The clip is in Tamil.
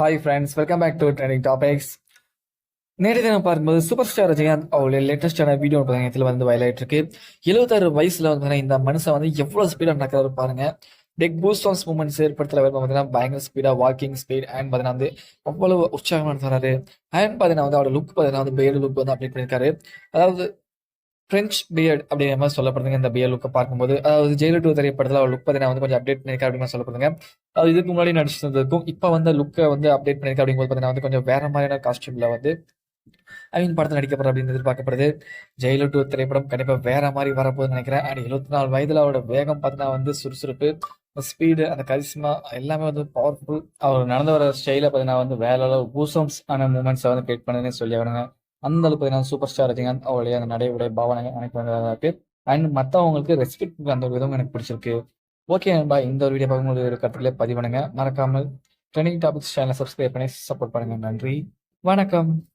Hi friends welcome back to trending topics நேற்று தினம் பார்க்கும்போது சூப்பர் ஸ்டார் ரஜினிகாந்த் அவருடைய லேட்டஸ்டான வீடியோ பார்த்தீங்கன்னா வந்து வயலாயிட்டு இருக்கு. எழுபத்தாறு வயசுல வந்து பார்த்தீங்கன்னா இந்த மனுஷன் வந்து எவ்வளவு ஸ்பீடாக நடக்கிறாரு பாருங்க. டெக் பூஸ்டான்ஸ் மூமெண்ட்ஸ் ஏற்படுத்தல பார்த்தீங்கன்னா பயங்கர ஸ்பீடாக வாக்கிங் ஸ்பீட் அண்ட் பார்த்தீங்கன்னா வந்து அவ்வளவு உற்சாகமாக நடத்துறாரு. அண்ட் பார்த்தீங்கன்னா வந்து அவரோட லுக் பார்த்தீங்கன்னா வந்து பேர்டு லுக் வந்து அப்டேட் பண்ணியிருக்காரு. அதாவது ஃப்ரெஞ்ச் பியர்ட் அப்படிங்கிற மாதிரி சொல்லப்படுதுங்க. இந்த பியர் லுக்கை பார்க்கும்போது அதாவது ஜெயிலர் டூ திரைப்படத்தில் அவர் லுக் நான் வந்து கொஞ்சம் அப்டேட் பண்ணியிருக்கேன் அப்படின்னு மாதிரி சொல்லப்படுதுங்க. அது இதுக்கு முன்னாடி நடிச்சிருந்ததுக்கும் இப்போ வந்து லுக்கை வந்து அப்டேட் பண்ணியிருக்கேன் அப்படிங்கும்போது பார்த்தீங்கன்னா வந்து கொஞ்சம் வேற மாதிரியான காஸ்டியூமில் வந்து ஐவின் படத்தில் நடிக்கப்படும் அப்படின்னு எதிர்பார்க்கப்படுது. ஜெயிலர் டூ திரைப்படம் கண்டிப்பாக வேற மாதிரி வரப்போகுதுன்னு நினைக்கிறேன். அண்ட் எழுபத்தி நாலு வயதில் அவரோட வேகம் பார்த்தீங்கன்னா வந்து சுறுசுறுப்பு ஸ்பீடு அந்த கரிஸ்மா எல்லாமே வந்து பவர்ஃபுல் அவர் நடந்து வர ஸ்டைலில் பார்த்தீங்கன்னா வந்து வேற அளவு பூசம்ஸ் ஆன மூமெண்ட்ஸை வந்து கிரியேட் பண்ணுதுன்னு சொல்லி ஆகணுங்க அந்த அளவுக்கு பார்த்தீங்கன்னா சூப்பர் ஸ்டார் ரஜினிகாந்த் அவருடைய அந்த நடை உடைய பாவனை எனக்கு வந்து இருக்கு. அண்ட் மற்றவங்களுக்கு ரெஸ்பெக்ட் அந்த ஒரு விதம் எனக்கு பிடிச்சிருக்கு. ஓகே நண்பா இந்த ஒரு வீடியோ பார்க்கும்போது ஒரு கருத்துக்களே பதிவு பண்ணுங்க மறக்காமல் ட்ரெண்டிங் டாபிக்ஸ் சேனலை சப்ஸ்கிரைப் பண்ணி சப்போர்ட் பண்ணுங்க. நன்றி. வணக்கம்.